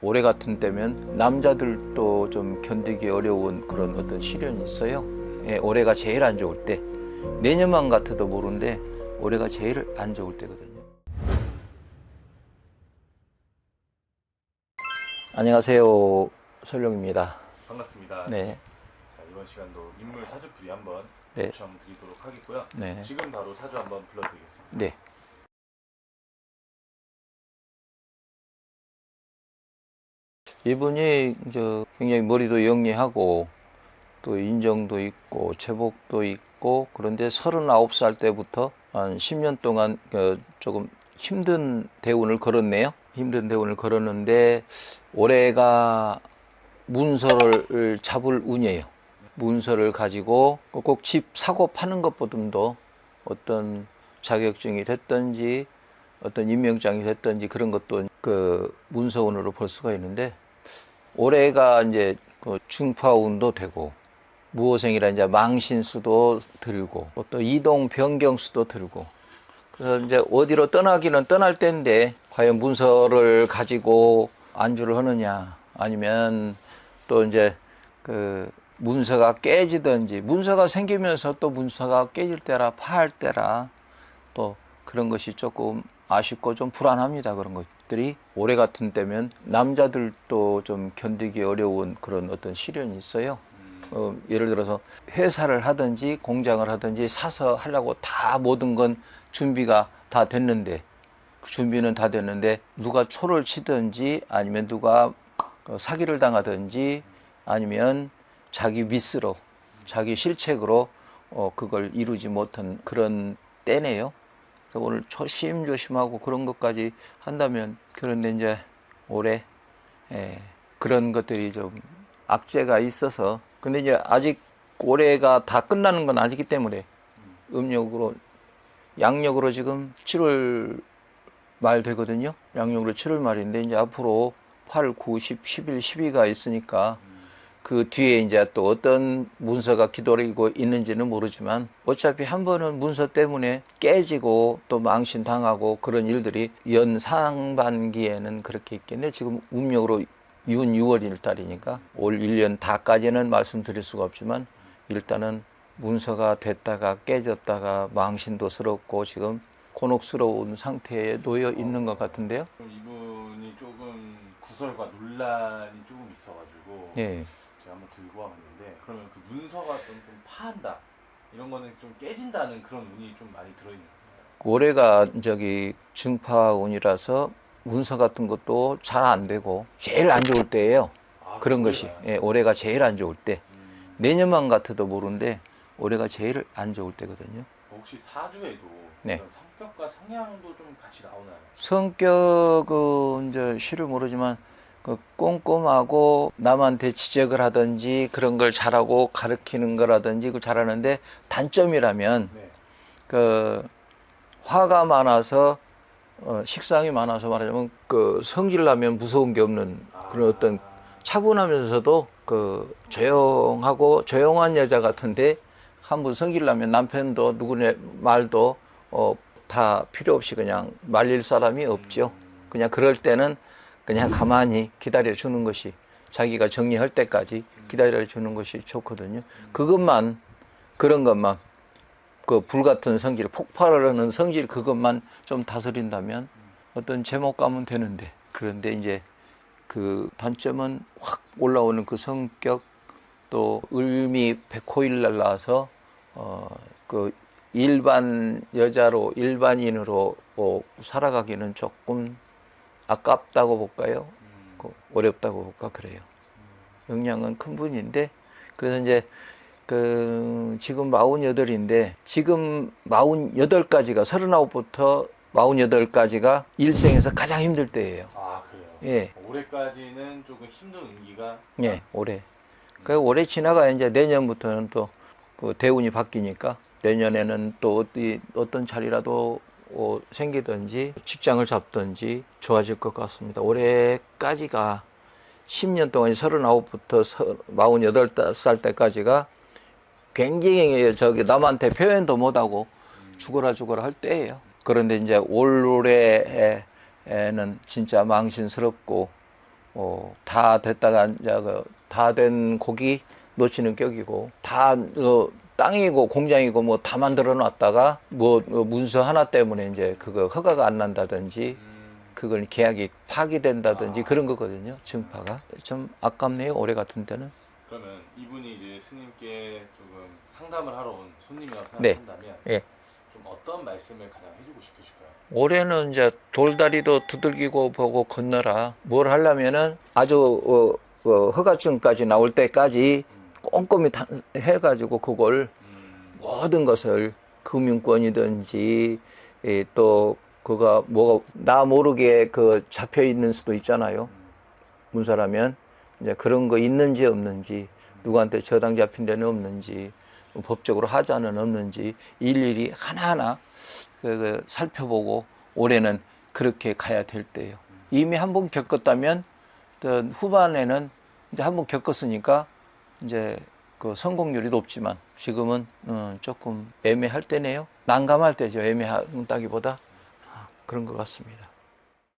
올해 같은 때면 남자들도 좀 견디기 어려운 그런 어떤 시련이 있어요. 예, 올해가 제일 안 좋을 때. 내년만 같아도 모르는데 올해가 제일 안 좋을 때거든요. 안녕하세요. 설룡입니다. 반갑습니다. 네. 자, 이번 시간도 인물 사주풀이 한번 네. 요청 드리도록 하겠고요. 네. 지금 바로 사주 한번 불러드리겠습니다. 네. 이분이 저 굉장히 머리도 영리하고 또 인정도 있고 체복도 있고 그런데 39살 때부터 한 10년 동안 그 조금 힘든 대운을 걸었네요. 힘든 대운을 걸었는데 올해가 문서를 잡을 운이에요. 문서를 가지고 꼭 집 사고 파는 것보다도 어떤 자격증이 됐든지 어떤 임명장이 됐든지 그런 것도 그 문서운으로 볼 수가 있는데 올해가 이제 그 중파운도 되고 무호생이라 이제 망신수도 들고 또 이동 변경수도 들고 그래서 이제 어디로 떠나기는 떠날 때인데 과연 문서를 가지고 안주를 하느냐 아니면 또 이제 그 문서가 깨지든지 문서가 생기면서 또 문서가 깨질 때라 파할 때라 또 그런 것이 조금 아쉽고 좀 불안합니다. 그런 것 들이 올해 같은 때면 남자들도 좀 견디기 어려운 그런 어떤 시련이 있어요. 어, 예를 들어서 회사를 하든지 공장을 하든지 사서 하려고 다 모든 건 준비가 다 됐는데 그 준비는 다 됐는데 누가 초를 치든지 아니면 누가 그 사기를 당하든지 아니면 자기 미스로 자기 실책으로 어, 그걸 이루지 못한 그런 때네요. 그래서 오늘 조심 조심하고 그런 것까지 한다면 그런데 이제 올해 예, 그런 것들이 좀 악재가 있어서 근데 이제 아직 올해가 다 끝나는 건 아니기 때문에 음력으로 양력으로 지금 7월 말 되거든요. 양력으로 7월 말인데 이제 앞으로 8, 9, 10, 11, 12가 있으니까 그 뒤에 이제 또 어떤 문서가 기다리고 있는지는 모르지만 어차피 한 번은 문서 때문에 깨지고 또 망신당하고 그런 일들이 연 상반기에는 그렇게 있겠네. 지금 음력으로 윤 6월 1달이니까 올 1년 다까지는 말씀드릴 수가 없지만 일단은 문서가 됐다가 깨졌다가 망신도 스럽고 지금 곤혹스러운 상태에 놓여 있는 것 같은데요. 그럼 이분이 조금 구설과 논란이 조금 있어가지고 예. 제가 한번 들고 와봤는데 그러면 그 문서가 좀, 좀 파한다 이런 거는 좀 깨진다는 그런 운이 좀 많이 들어있는 거예요. 올해가 저기 증파 운이라서 문서 같은 것도 잘 안 되고 제일 안 좋을 때예요. 아, 그런 것이? 예, 올해가 제일 안 좋을 때 음, 내년만 같아도 모르는데 올해가 제일 안 좋을 때거든요. 혹시 사주에도 네. 성격과 성향도 좀 같이 나오나요? 성격은 이제 실을 모르지만 그 꼼꼼하고 남한테 지적을 하든지 그런 걸 잘하고 가르치는 거라든지 그 잘하는데 단점이라면 네. 그 화가 많아서 어, 식상이 많아서 말하자면 그 성질 나면 무서운 게 없는 그런 어떤 차분하면서도 그 조용하고 조용한 여자 같은데 한번 성질 나면 남편도 누구네 말도 어, 다 필요 없이 그냥 말릴 사람이 없죠. 그냥 그럴 때는 그냥 가만히 기다려 주는 것이 자기가 정리할 때까지 기다려 주는 것이 좋거든요. 그것만 그런 것만 그 불같은 성질, 폭발을 하는 성질 그것만 좀 다스린다면 어떤 제목감은 되는데 그런데 이제 그 단점은 확 올라오는 그 성격 또 을미 백호일 날라서 어 그 일반 여자로 일반인으로 어, 살아가기는 조금 아깝다고 볼까요? 음, 그 어렵다고 볼까 그래요. 영향은 큰 분인데 그래서 이제 그 지금 48인데 지금 48까지가 39부터 48까지가 일생에서 가장 힘들 때예요. 아 그래요? 예. 올해까지는 조금 힘든 운기가 예, 올해. 그 올해 지나가 이제 내년부터는 또 그 대운이 바뀌니까 내년에는 또 어디 어떤 자리라도 어, 생기든지 직장을 잡든지 좋아질 것 같습니다. 올해까지가 10년 동안 39부터 48살 때까지가 굉장히 저기 남한테 표현도 못하고 죽어라 죽어라 할 때예요. 그런데 이제 올해에는 진짜 망신스럽고 어, 다 됐다가 이제 그 다 된 고기 놓치는 격이고 다 어, 땅이고 공장이고 뭐 다 만들어 놨다가 뭐 어, 문서 하나 때문에 이제 그거 허가가 안 난다든지 음, 그걸 계약이 파기된다든지 아. 그런 거거든요. 증파가 좀 아깝네요. 올해 같은 때는. 그러면 이분이 이제 스님께 조금 상담을 하러 온 손님이라고 네. 생각한다면 예. 좀 어떤 말씀을 가장 해주고 싶으실까요? 올해는 이제 돌다리도 두들기고 보고 건너라. 뭘 하려면은 아주 어, 어, 허가증까지 나올 때까지 음, 꼼꼼히 다- 해가지고 그걸 음, 모든 것을 금융권이든지 예, 또 그가 뭐가 나 모르게 그 잡혀 있는 수도 있잖아요. 음, 문서라면 이제 그런 거 있는지 없는지 누구한테 저당 잡힌 데는 없는지 법적으로 하자는 없는지 일일이 하나하나 그, 그 살펴보고 올해는 그렇게 가야 될 때예요. 이미 한 번 겪었다면 또 후반에는 이제 한번 겪었으니까 이제 그 성공률이 높지만 지금은 어, 조금 애매할 때네요. 난감할 때죠. 애매하다기보다 아, 그런 것 같습니다.